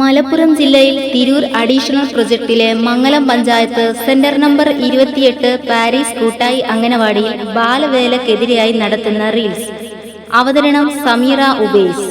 മലപ്പുറം ജില്ലയിൽ തിരൂർ അഡീഷണൽ പ്രൊജക്ടിലെ Mangalam panchayat centre number ഇരുപത്തിയെട്ട് പാരീസ് കൂട്ടായി അംഗനവാടിയിൽ ബാലവേലക്കെതിരെയായി നടത്തുന്ന റീൽസ്. അവതരണം സമീറ ഉബേസ്.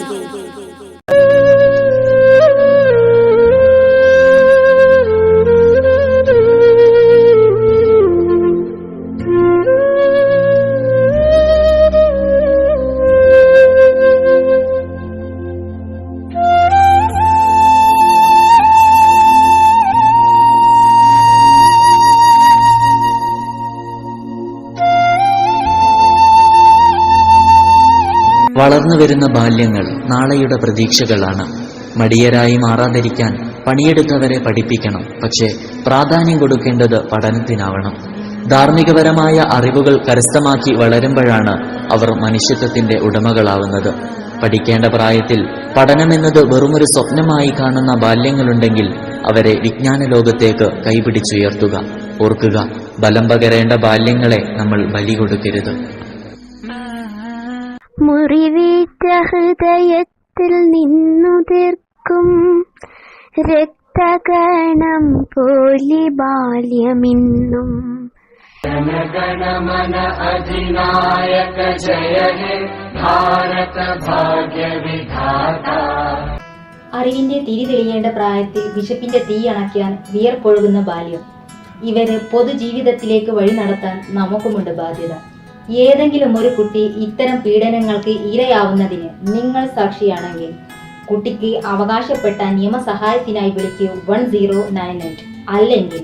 വളർന്നു വരുന്ന ബാല്യങ്ങൾ നാളെയുടെ പ്രതീക്ഷകളാണ്. മടിയരായി മാറാതിരിക്കാൻ പണിയെടുത്തവരെ പഠിപ്പിക്കണം. പക്ഷേ പ്രാധാന്യം കൊടുക്കേണ്ടത് പഠനത്തിനാവണം. ധാർമ്മികപരമായ അറിവുകൾ കരസ്ഥമാക്കി വളരുമ്പോഴാണ് അവർ മനുഷ്യത്വത്തിന്റെ ഉടമകളാവുന്നത്. പഠിക്കേണ്ട പ്രായത്തിൽ പഠനമെന്നത് വെറുമൊരു സ്വപ്നമായി കാണുന്ന ബാല്യങ്ങളുണ്ടെങ്കിൽ അവരെ വിജ്ഞാന ലോകത്തേക്ക് കൈപിടിച്ചുയർത്തുക. ഓർക്കുക ബലം പകരേണ്ട ബാല്യങ്ങളെ നമ്മൾ ബലി കൊടുക്കരുത്. മുറിവേറ്റ ഹൃദയത്തിൽ നിന്നു തീർക്കും രക്തകണം പോലി ബാല്യമിന്നും. അറിവിന്റെ തിരി തെളിയേണ്ട പ്രായത്തിൽ വിശപ്പിന്റെ തീ അണയ്ക്കാൻ വിയർപ്പൊഴുകുന്ന ബാല്യം. ഇവർ പൊതുജീവിതത്തിലേക്ക് വഴി നടത്താൻ നമുക്കുമുണ്ട് ബാധ്യത. ഏതെങ്കിലും ഒരു കുട്ടി ഇത്തരം പീഡനങ്ങൾക്ക് ഇരയാവുന്നതിന് നിങ്ങൾ സാക്ഷിയാണെങ്കിൽ കുട്ടിക്ക് അവകാശപ്പെട്ട നിയമസഹായത്തിനായി വിളിക്കൂ വൺ സീറോ നയൻ എയ്റ്റ് അല്ലെങ്കിൽ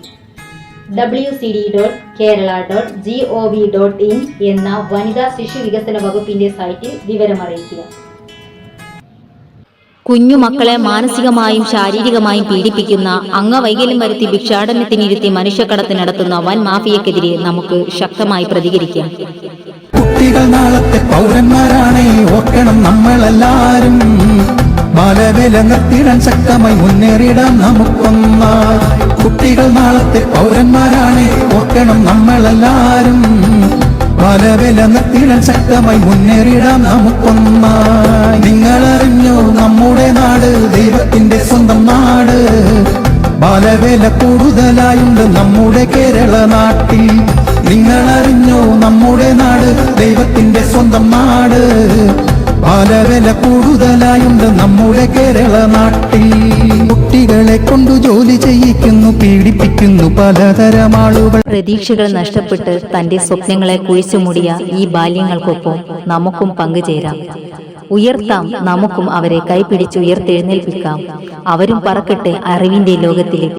W C D dot Kerala dot G O V dot in എന്ന വനിതാ ശിശു വികസന വകുപ്പിന്റെ സൈറ്റിൽ വിവരമറിയിക്കുക കുഞ്ഞുമക്കളെ മാനസികമായും ശാരീരികമായും പീഡിപ്പിക്കുന്ന അംഗവൈകല്യം വരുത്തി ഭിക്ഷാടനത്തിനിരുത്തി മനുഷ്യക്കടത്ത് നടത്തുന്ന വൻ മാഫിയക്കെതിരെ നമുക്ക് ശക്തമായി പ്രതികരിക്കാം. കുട്ടികൾ നാളത്തെ പൗരന്മാരാണേ. ഓർക്കണം നമ്മളെല്ലാരും. ബാലവേല നിർത്തിയിടാൻ ശക്തമായി മുന്നേറിയിടാൻ നമുക്കൊന്നായി. കുട്ടികൾ നാളത്തെ പൗരന്മാരാണേ. ഓർക്കണം നമ്മളെല്ലാരും. ബാലവേല നിർത്തിയിടാൻ ശക്തമായി മുന്നേറിയിടാൻ നമുക്കൊന്നായി. നിങ്ങളറിഞ്ഞോ നമ്മുടെ നാട് ദൈവത്തിന്റെ സ്വന്തം നാട്. ബാലവേല കൂടുതലായുണ്ട് നമ്മുടെ കേരള നാട്ടിൽ. നിങ്ങളറിഞ്ഞോ നമ്മുടെ നാട്? ദൈവത്തിന്റെ സ്വന്തം നാട്. ബാലവേല കൂടുതലായുണ്ട് നമ്മുടെ കേരള നാട്ടിൽ. കുട്ടികളെ കൊണ്ടു ജോലി ചെയ്യിക്കുന്നു പീഡിപ്പിക്കുന്നു പലതരം ആളുകൾ. പ്രതീക്ഷകൾ നഷ്ടപ്പെട്ട് തന്റെ സ്വപ്നങ്ങളെ കുഴിച്ചു കുഴിച്ചുമൂടിയ ഈ ബാല്യങ്ങൾക്കൊപ്പം നമുക്കും പങ്കുചേരാം. ഉയർത്താം നമുക്കും അവരെ കൈപിടിച്ച് ഉയർത്തെഴുന്നേൽപ്പിക്കാം. അവരും പറക്കട്ടെ അറിവിന്റെ ലോകത്തിലേക്ക്.